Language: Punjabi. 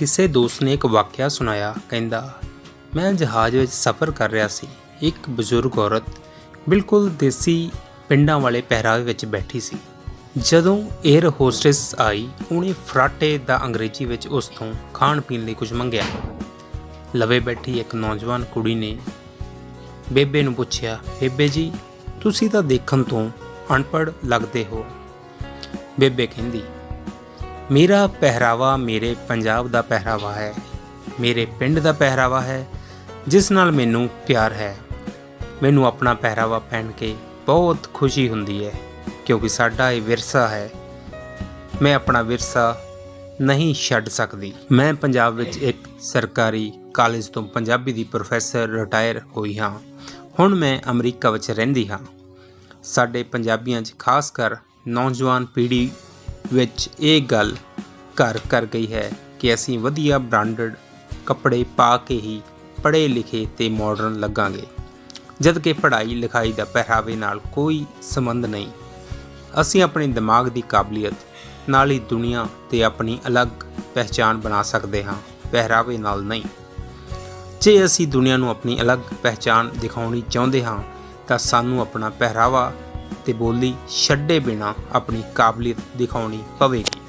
ਕਿਸੇ ਦੋਸਤ ਨੇ ਇੱਕ ਵਾਕਿਆ ਸੁਣਾਇਆ, ਕਹਿੰਦਾ, ਮੈਂ ਜਹਾਜ਼ ਵਿੱਚ ਸਫ਼ਰ ਕਰ ਰਿਹਾ ਸੀ। ਇੱਕ ਬਜ਼ੁਰਗ ਔਰਤ ਬਿਲਕੁਲ ਦੇਸੀ ਪਿੰਡਾਂ ਵਾਲੇ ਪਹਿਰਾਵੇ ਵਿੱਚ ਬੈਠੀ ਸੀ। ਜਦੋਂ 에ਅਰ ਹੋਸਟੈਸ ਆਈ, ਉਹਨੇ ਫਰਾਟੇ ਦਾ ਅੰਗਰੇਜ਼ੀ ਵਿੱਚ ਉਸ ਤੋਂ ਖਾਣ ਪੀਣ ਲਈ ਕੁਝ ਮੰਗਿਆ। ਲਵੇ ਬੈਠੀ ਇੱਕ ਨੌਜਵਾਨ ਕੁੜੀ ਨੇ ਬੇਬੇ ਨੂੰ ਪੁੱਛਿਆ, ਬੇਬੇ ਜੀ, ਤੁਸੀਂ ਤਾਂ ਦੇਖਣ ਤੋਂ ਅਨਪੜ੍ਹ ਲੱਗਦੇ ਹੋ। ਬੇਬੇ ਕਹਿੰਦੀ ਮੇਰਾ ਪਹਿਰਾਵਾ ਮੇਰੇ ਪੰਜਾਬ ਦਾ ਪਹਿਰਾਵਾ ਹੈ, ਮੇਰੇ ਪਿੰਡ ਦਾ ਪਹਿਰਾਵਾ ਹੈ, ਜਿਸ ਨਾਲ ਮੈਨੂੰ ਪਿਆਰ ਹੈ। ਮੈਨੂੰ ਆਪਣਾ ਪਹਿਰਾਵਾ ਪਹਿਨ ਕੇ ਬਹੁਤ ਖੁਸ਼ੀ ਹੁੰਦੀ ਹੈ, ਕਿਉਂਕਿ ਸਾਡਾ ਇਹ ਵਿਰਸਾ ਹੈ। ਮੈਂ ਆਪਣਾ ਵਿਰਸਾ ਨਹੀਂ ਛੱਡ ਸਕਦੀ। ਮੈਂ ਪੰਜਾਬ ਵਿੱਚ ਇੱਕ ਸਰਕਾਰੀ ਕਾਲਜ ਤੋਂ ਪੰਜਾਬੀ ਦੀ ਪ੍ਰੋਫੈਸਰ ਰਿਟਾਇਰ ਹੋਈ ਹਾਂ। ਹੁਣ ਮੈਂ ਅਮਰੀਕਾ ਵਿੱਚ ਰਹਿੰਦੀ ਹਾਂ। ਸਾਡੇ ਪੰਜਾਬੀਆਂ 'ਚ ਖਾਸ ਕਰ ਨੌਜਵਾਨ ਪੀੜ੍ਹੀ ਵਿੱਚ ਇਹ ਗੱਲ ਘਰ ਕਰ ਗਈ ਹੈ ਕਿ ਅਸੀਂ ਵਧੀਆ ਬ੍ਰਾਂਡਡ ਕੱਪੜੇ ਪਾ ਕੇ ਹੀ ਪੜ੍ਹੇ ਲਿਖੇ ਤੇ ਮਾਡਰਨ ਲੱਗਾਂਗੇ। ਜਦ ਕਿ ਪੜ੍ਹਾਈ ਲਿਖਾਈ ਦਾ ਪਹਿਰਾਵੇ ਨਾਲ ਕੋਈ ਸੰਬੰਧ ਨਹੀਂ। ਅਸੀਂ ਆਪਣੇ ਦਿਮਾਗ ਦੀ ਕਾਬਲੀਅਤ ਨਾਲ ਹੀ ਦੁਨੀਆ ਤੇ ਆਪਣੀ ਅਲੱਗ ਪਹਿਚਾਨ ਬਣਾ ਸਕਦੇ ਹਾਂ, ਪਹਿਰਾਵੇ ਨਾਲ ਨਹੀਂ। ਜੇ ਅਸੀਂ ਦੁਨੀਆ ਨੂੰ ਆਪਣੀ ਅਲੱਗ ਪਹਿਚਾਨ ਦਿਖਾਉਣੀ ਚਾਹੁੰਦੇ ਹਾਂ, ਤਾਂ ਸਾਨੂੰ ਆਪਣਾ ਪਹਿਰਾਵਾ ਤੇ ਬੋਲੀ ਛੱਡੇ ਬਿਨਾ ਆਪਣੀ ਕਾਬਲੀਅਤ ਦਿਖਾਉਣੀ ਪਵੇਗੀ।